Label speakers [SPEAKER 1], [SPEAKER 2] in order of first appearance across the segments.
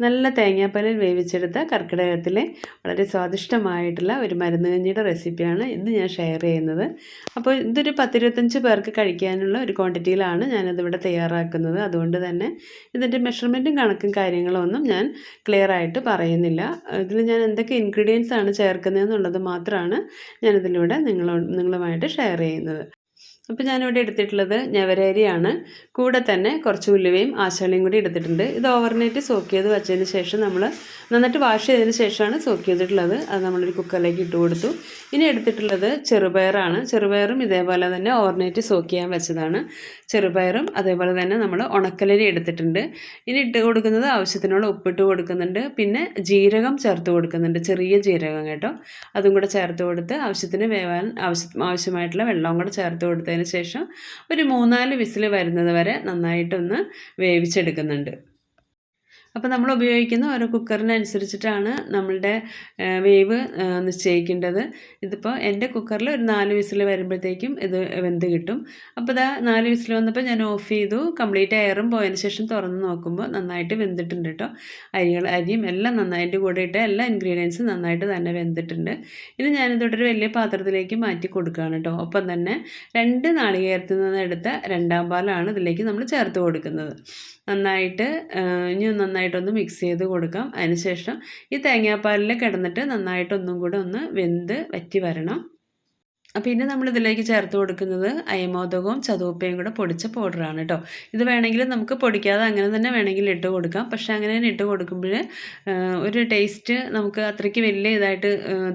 [SPEAKER 1] നല്ല തേങ്ങാപ്പാലിൽ വേവിച്ചെടുത്ത കർക്കിടകത്തിലെ വളരെ സ്വാദിഷ്ടമായിട്ടുള്ള ഒരു മരുന്ന് കഞ്ഞിയുടെ റെസിപ്പിയാണ് ഇന്ന് ഞാൻ ഷെയർ ചെയ്യുന്നത്. അപ്പോൾ ഇതൊരു പത്തിരുപത്തഞ്ച് പേർക്ക് കഴിക്കാനുള്ള ഒരു ക്വാണ്ടിറ്റിയിലാണ് ഞാനതിവിടെ തയ്യാറാക്കുന്നത്. അതുകൊണ്ട് തന്നെ ഇതിന്റെ മെഷർമെന്റും കണക്കും കാര്യങ്ങളും ഒന്നും ഞാൻ ക്ലിയർ ആയിട്ട് പറയുന്നില്ല. ഇതിൽ ഞാൻ എന്തൊക്കെ ഇൻഗ്രീഡിയൻസ് ആണ് ചേർക്കുന്നത് എന്നുള്ളത് മാത്രമാണ് ഞാനിതിലൂടെ നിങ്ങളോ നിങ്ങളുമായിട്ട് ഷെയർ ചെയ്യുന്നത്. അപ്പോൾ ഞാനിവിടെ എടുത്തിട്ടുള്ളത് ഞവരരിയാണ്. കൂടെ തന്നെ കുറച്ച് ഉലുവയും ആശാളിയും കൂടി എടുത്തിട്ടുണ്ട്. ഇത് ഓവർനൈറ്റ് സോക്ക് ചെയ്ത് വെച്ചതിന് ശേഷം നമ്മൾ നന്നായിട്ട് വാഷ് ചെയ്തതിന് ശേഷമാണ് സോക്ക് ചെയ്തിട്ടുള്ളത്. അത് നമ്മളൊരു കുക്കറിലേക്ക് ഇട്ട് കൊടുത്തു. ഇനി എടുത്തിട്ടുള്ളത് ചെറുപയറാണ്. ചെറുപയറും ഇതേപോലെ തന്നെ ഓവർനൈറ്റ് സോക്ക് ചെയ്യാൻ വെച്ചതാണ്. ചെറുപയറും അതേപോലെ തന്നെ നമ്മൾ ഉണക്കലരി എടുത്തിട്ടുണ്ട്. ഇനി ഇട്ട് കൊടുക്കുന്നത് ആവശ്യത്തിനുള്ള ഉപ്പിട്ട് കൊടുക്കുന്നുണ്ട്. പിന്നെ ജീരകം ചേർത്ത് കൊടുക്കുന്നുണ്ട്. ചെറിയ ജീരകം കേട്ടോ. അതും കൂടെ ചേർത്ത് കൊടുത്ത് ആവശ്യത്തിന് വേവാൻ ആവശ്യ ആവശ്യമായിട്ടുള്ള വെള്ളവും കൂടെ ചേർത്ത് കൊടുത്തതിന് ശേഷം ഒരു മൂന്നാൽ വിസിൽ വരുന്നത് വരെ നന്നായിട്ടൊന്ന് വേവിച്ചെടുക്കുന്നുണ്ട്. അപ്പോൾ നമ്മൾ ഉപയോഗിക്കുന്ന ഓരോ കുക്കറിനനുസരിച്ചിട്ടാണ് നമ്മളുടെ വേവ് നിശ്ചയിക്കേണ്ടത്. ഇതിപ്പോൾ എന്റെ കുക്കറിൽ ഒരു നാല് വിസിൽ വരുമ്പോഴത്തേക്കും ഇത് വെന്ത് കിട്ടും. അപ്പോൾ ഇതാ നാല് വിസിൽ വന്നപ്പോൾ ഞാൻ ഓഫ് ചെയ്തു. കംപ്ലീറ്റ് എയറും പോയതിന് ശേഷം തുറന്ന് നോക്കുമ്പോൾ നന്നായിട്ട് വെന്തിട്ടുണ്ട് കേട്ടോ അരികൾ അരിയും എല്ലാം നന്നായിട്ട് കൂടെ ഇട്ട് എല്ലാ ഇൻഗ്രീഡിയൻസും നന്നായിട്ട് തന്നെ വെന്തിട്ടുണ്ട്. ഇനി ഞാനിതൊട്ടൊരു വലിയ പാത്രത്തിലേക്ക് മാറ്റി കൊടുക്കുകയാണ് കേട്ടോ ഒപ്പം തന്നെ രണ്ട് നാളികേരത്തിൽ നിന്ന് എടുത്ത രണ്ടാം പാലാണ് ഇതിലേക്ക് നമ്മൾ ചേർത്ത് കൊടുക്കുന്നത്. നന്നായിട്ട് ഇനി നന്നായിട്ടൊന്ന് മിക്സ് ചെയ്ത് കൊടുക്കാം. അതിനുശേഷം ഈ തേങ്ങാപ്പാലിൽ കിടന്നിട്ട് നന്നായിട്ടൊന്നും കൂടെ ഒന്ന് വെന്ത് വറ്റി വരണം. പിന്നെ നമ്മൾ ഇതിലേക്ക് ചേർത്ത് കൊടുക്കുന്നത് അയമോദകവും ചതുവപ്പയും കൂടെ പൊടിച്ച പൗഡറാണ് കേട്ടോ ഇത് വേണമെങ്കിൽ നമുക്ക് പൊടിക്കാതെ അങ്ങനെ തന്നെ വേണമെങ്കിൽ ഇട്ട് കൊടുക്കാം. പക്ഷേ അങ്ങനെ തന്നെ ഇട്ട് കൊടുക്കുമ്പോൾ ഒരു ടേസ്റ്റ് നമുക്ക് അത്രയ്ക്ക് വലിയ ഇതായിട്ട്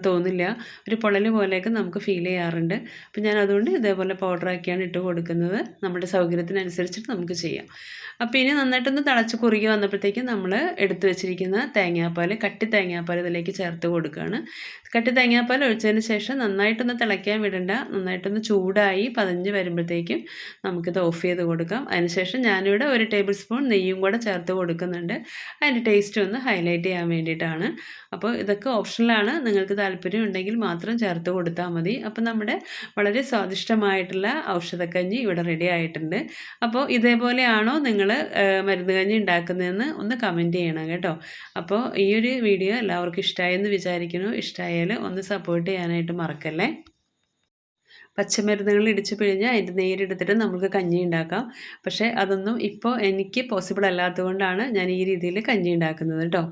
[SPEAKER 1] തോന്നില്ല. ഒരു പൊളൽ പോലെയൊക്കെ നമുക്ക് ഫീൽ ചെയ്യാറുണ്ട്. അപ്പം ഞാൻ അതുകൊണ്ട് ഇതേപോലെ പൗഡറാക്കിയാണ് ഇട്ട് കൊടുക്കുന്നത്. നമ്മുടെ സൗകര്യത്തിനനുസരിച്ചിട്ട് നമുക്ക് ചെയ്യാം. അപ്പോൾ ഇനി നന്നായിട്ടൊന്ന് തിളച്ച് കുറുകി വന്നപ്പോഴത്തേക്കും നമ്മൾ എടുത്തു വെച്ചിരിക്കുന്ന തേങ്ങാപ്പാൽ കട്ടി തേങ്ങാപ്പാൽ ഇതിലേക്ക് ചേർത്ത് കൊടുക്കുകയാണ്. കട്ടി തേങ്ങാപ്പാൽ ഒഴിച്ചതിന് ശേഷം നന്നായിട്ടൊന്ന് തിളയ്ക്കാൻ വിടണ്ട. നന്നായിട്ടൊന്ന് ചൂടായി പതിഞ്ഞ് വരുമ്പോഴത്തേക്കും നമുക്കിത് ഓഫ് ചെയ്ത് കൊടുക്കാം. അതിനുശേഷം ഞാനിവിടെ ഒരു ടേബിൾ സ്പൂൺ നെയ്യും കൂടെ ചേർത്ത് കൊടുക്കുന്നുണ്ട്. അതിന്റെ ടേസ്റ്റ് ഒന്ന് ഹൈലൈറ്റ് ചെയ്യാൻ വേണ്ടിയിട്ടാണ്. അപ്പോൾ ഇതൊക്കെ ഓപ്ഷനിലാണ് നിങ്ങൾക്ക് താല്പര്യം ഉണ്ടെങ്കിൽ മാത്രം ചേർത്ത് കൊടുത്താൽ മതി. അപ്പോൾ നമ്മുടെ വളരെ സ്വാദിഷ്ടമായിട്ടുള്ള ഔഷധക്കഞ്ഞി ഇവിടെ റെഡി ആയിട്ടുണ്ട്. അപ്പോൾ ഇതേപോലെയാണോ നിങ്ങൾ മരുന്ന് കഞ്ഞി ഉണ്ടാക്കുന്നതെന്ന് ഒന്ന് കമന്റ് ചെയ്യണം കേട്ടോ. അപ്പോൾ ഈ ഒരു വീഡിയോ എല്ലാവർക്കും ഇഷ്ടമായെന്ന് വിചാരിക്കുന്നു. ഇഷ്ടമായാൽ ഒന്ന് സപ്പോർട്ട് ചെയ്യാനായിട്ട് മറക്കല്ലേ? പച്ചമരുന്നുകൾ ഇടിച്ച് പിഴിഞ്ഞ് അതിന്റെ നേരെടുത്തിട്ട് നമുക്ക് കഞ്ഞി ഉണ്ടാക്കാം. പക്ഷേ അതൊന്നും ഇപ്പോൾ എനിക്ക് പോസിബിൾ അല്ലാത്തതുകൊണ്ടാണ് ഞാൻ ഈ രീതിയിൽ കഞ്ഞി ഉണ്ടാക്കുന്നത് കേട്ടോ.